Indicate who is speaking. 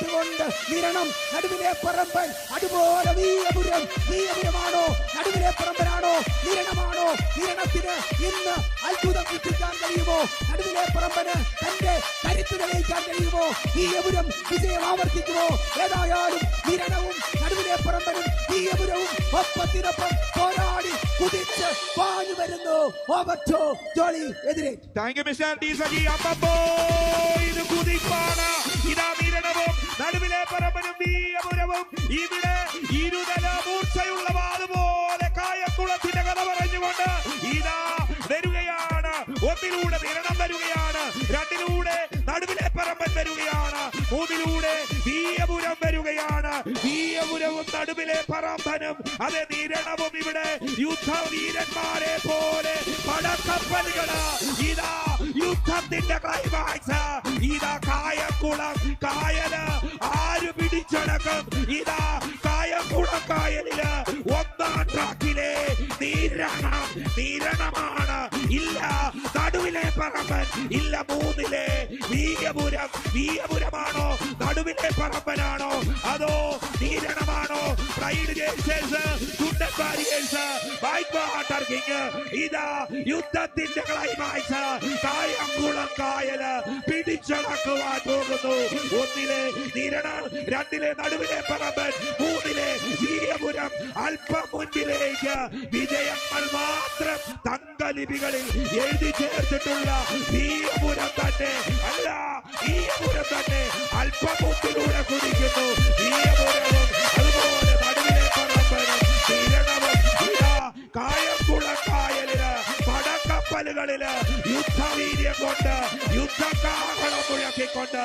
Speaker 1: കേട്ടുകൊണ്ട് നിരണം. നടുവിലെ പറമ്പൻ അതുപോലെ വീയപുരം വീയപുരമാണോ നടുവിലെ പറമ്പനാണോ? നിരണമാണോ? നിരണത്തിന് ഇന്ന് അത്ഭുതം സൃഷ്ടിക്കാൻ കഴിയുമോ? നടുവിലെ പറമ്പന് തന്റെ കരുത്ത് തെളിയിക്കാൻ കഴിയുമോ? വീയപുരം വിജയം ആവർത്തിക്കുമോ? ഏതായാലും നിരണവും നടുവിലെ പറമ്പനും വീയപുരവും ഒപ്പത്തിനൊപ്പം പോരാടി കുതിച്ച് പാഞ്ഞു വരുന്നു. ഓവറ്റോ ജോളി എതിരെ.
Speaker 2: Thank you mister D Saji അപ്പപ്പോ ഇത് കുതിപ്പാണ്. ഇതാ വീയപുരവും ഇവിടെ ഇരുതല മൂർച്ചയുള്ള വാതുപോലെ കായക്കുളത്തിന്റെ കഥ പറഞ്ഞുകൊണ്ട് ഇതാ വരികയാണ്. ഒന്നിലൂടെ നിരണം വരികയാണ്. രണ്ടിലൂടെ നടുവിലെ പറമ്പൻ വരികയാണ്. മൂന്നിലൂടെ വീയപുരം വരികയാണ്. വീയപുരവും നടുവിലെ പറമ്പനും അതെ നിരണവും ഇവിടെ യുദ്ധവീരന്മാരെ പോലെ പടക്കപ്പലുകൾ. ഇതാ യുദ്ധത്തിന്റെ ക്ലൈമാക്സ് കായൽ ആര് പിടിച്ചടക്കും? ഇതാ കായക്കുളം കായലിൽ ഒന്നാം ട്രാക്കിലെ നീരണം നീരണമാണ് ഇല്ല നടുവിലെ പറമ്പൻ ഇല്ല മൂന്നിലെ വീയപുരം വീയപുരമാണോ നടുവിലെ പറമ്പനാണോ? അതോ നീരണമാണോ പ്രൈഡ് ജേഴ്സേഴ്സ് ചുണ്ടക്കാരി ഇതാ യുദ്ധത്തിന്റെ ക്ലൈമാക്സ് കായംകുളം കായൽ പിടിച്ചടക്കുവാൻ പോകുന്നു. ഒന്നിലെ നിരണം രണ്ടിലെ നടുവിലെ പറമ്പൻ മൂന്നിലെ വീരപുരം അല്പം മുൻപിലേക്ക് വിജയങ്ങൾ മാത്രം തങ്കലിപികളിൽ എഴുതി ചേർത്തിട്ടുള്ള വീരപുരം തന്നെ. അല്ല വീരപുരം തന്നെ. അല്പം വീയപുരവും അതുപോലെ നടുവിലെ പറമ്പനും നിരണവും ഇതാ കായംകുളം കായലിൽ പടക്കപ്പലുകളിൽ യുദ്ധവീര്യം കൊണ്ട് യുദ്ധകാഹളം മുഴക്കിക്കൊണ്ട്